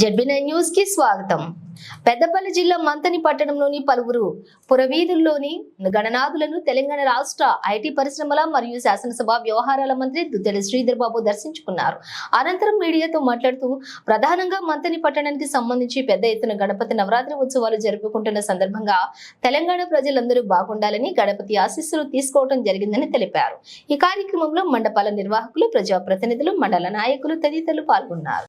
ZB న్యూస్కి స్వాగతం. పెద్దపల్లి జిల్లా మంతని పట్టణంలోని పలువురు పురవీధుల్లోని గణనాథులను తెలంగాణ రాష్ట్ర ఐటీ పరిశ్రమల మరియు శాసనసభ వ్యవహారాల మంత్రి దుద్దెల శ్రీధర్ బాబు దర్శించుకున్నారు. అనంతరం మీడియాతో మాట్లాడుతూ ప్రధానంగా మంతని పట్టణానికి సంబంధించి పెద్ద ఎత్తున గణపతి నవరాత్రి ఉత్సవాలు జరుపుకుంటున్న సందర్భంగా తెలంగాణ ప్రజలందరూ బాగుండాలని గణపతి ఆశీస్సులు తీసుకోవడం జరిగిందని తెలిపారు. ఈ కార్యక్రమంలో మండపాల నిర్వాహకులు ప్రజాప్రతినిధులు మండల నాయకులు తదితరులు పాల్గొన్నారు.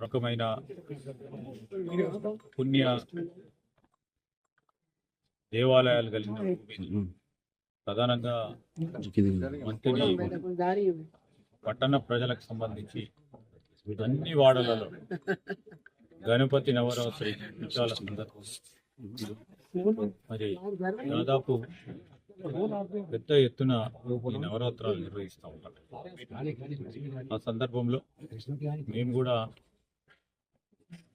రకమైన పుణ్య దేవాలయాలు కలిగిన ప్రధానంగా మంత్రి పట్టణ ప్రజలకు సంబంధించి అన్ని వాడలలో గణపతి నవరాత్రి మరి దాదాపు పెద్ద ఎత్తున ఈ నవరాత్రాలు నిర్వహిస్తూ ఉంటాం ఆ సందర్భంలో మేము కూడా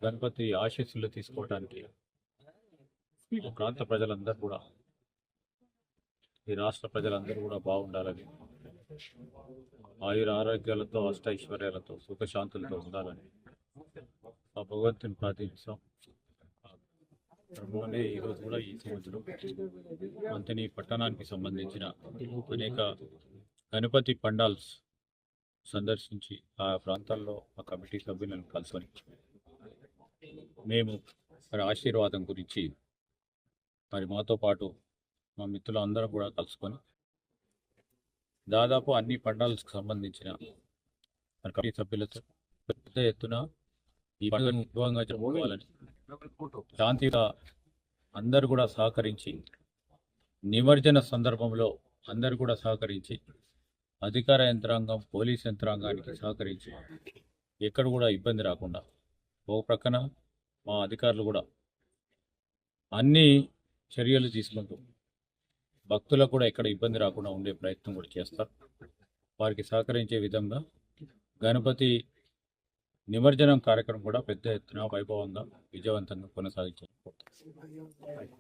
గణపతి ఆశీస్సులు తీసుకోవడానికి ప్రాంత ప్రజలందరూ కూడా ఈ రాష్ట్ర ప్రజలందరూ కూడా బాగుండాలని ఆయుర ఆరోగ్యాలతో అష్ట ఐశ్వర్యాలతో సుఖశాంతులతో ఉండాలని ఆ భగవంతుని ప్రార్థించాం. ఆ ఈరోజు కూడా ఈ సంవత్సరం మంతని పట్టణానికి సంబంధించిన అనేక గణపతి పండాల్స్ సందర్శించి ఆ ప్రాంతాల్లో ఆ కమిటీ సభ్యులను కలుసుకొని మేము మరి ఆశీర్వాదం గురించి మరి మాతో పాటు మా మిత్రులు అందరం కూడా కలుసుకొని దాదాపు అన్ని పండాలకు సంబంధించిన మరి కమిటీ సభ్యులతో పెద్ద ఎత్తున ఈ పండుగను ఉద్భవంగా జరుపుకోవాలని శాంతిగా అందరు కూడా సహకరించి నిమజ్జన సందర్భంలో అందరు కూడా సహకరించి అధికార యంత్రాంగం పోలీస్ యంత్రాంగానికి సహకరించి ఎక్కడ కూడా ఇబ్బంది రాకుండా ఒక ప్రక్కన మా అధికారులు కూడా. అన్ని చర్యలు తీసుకుంటూ భక్తులకు కూడా ఎక్కడ ఇబ్బంది రాకుండా ఉండే ప్రయత్నం కూడా చేస్తారు. వారికి సహకరించే విధంగా గణపతి నిమజ్జనం కార్యక్రమం కూడా పెద్ద ఎత్తున వైభవంగా విజయవంతంగా కొనసాగించారు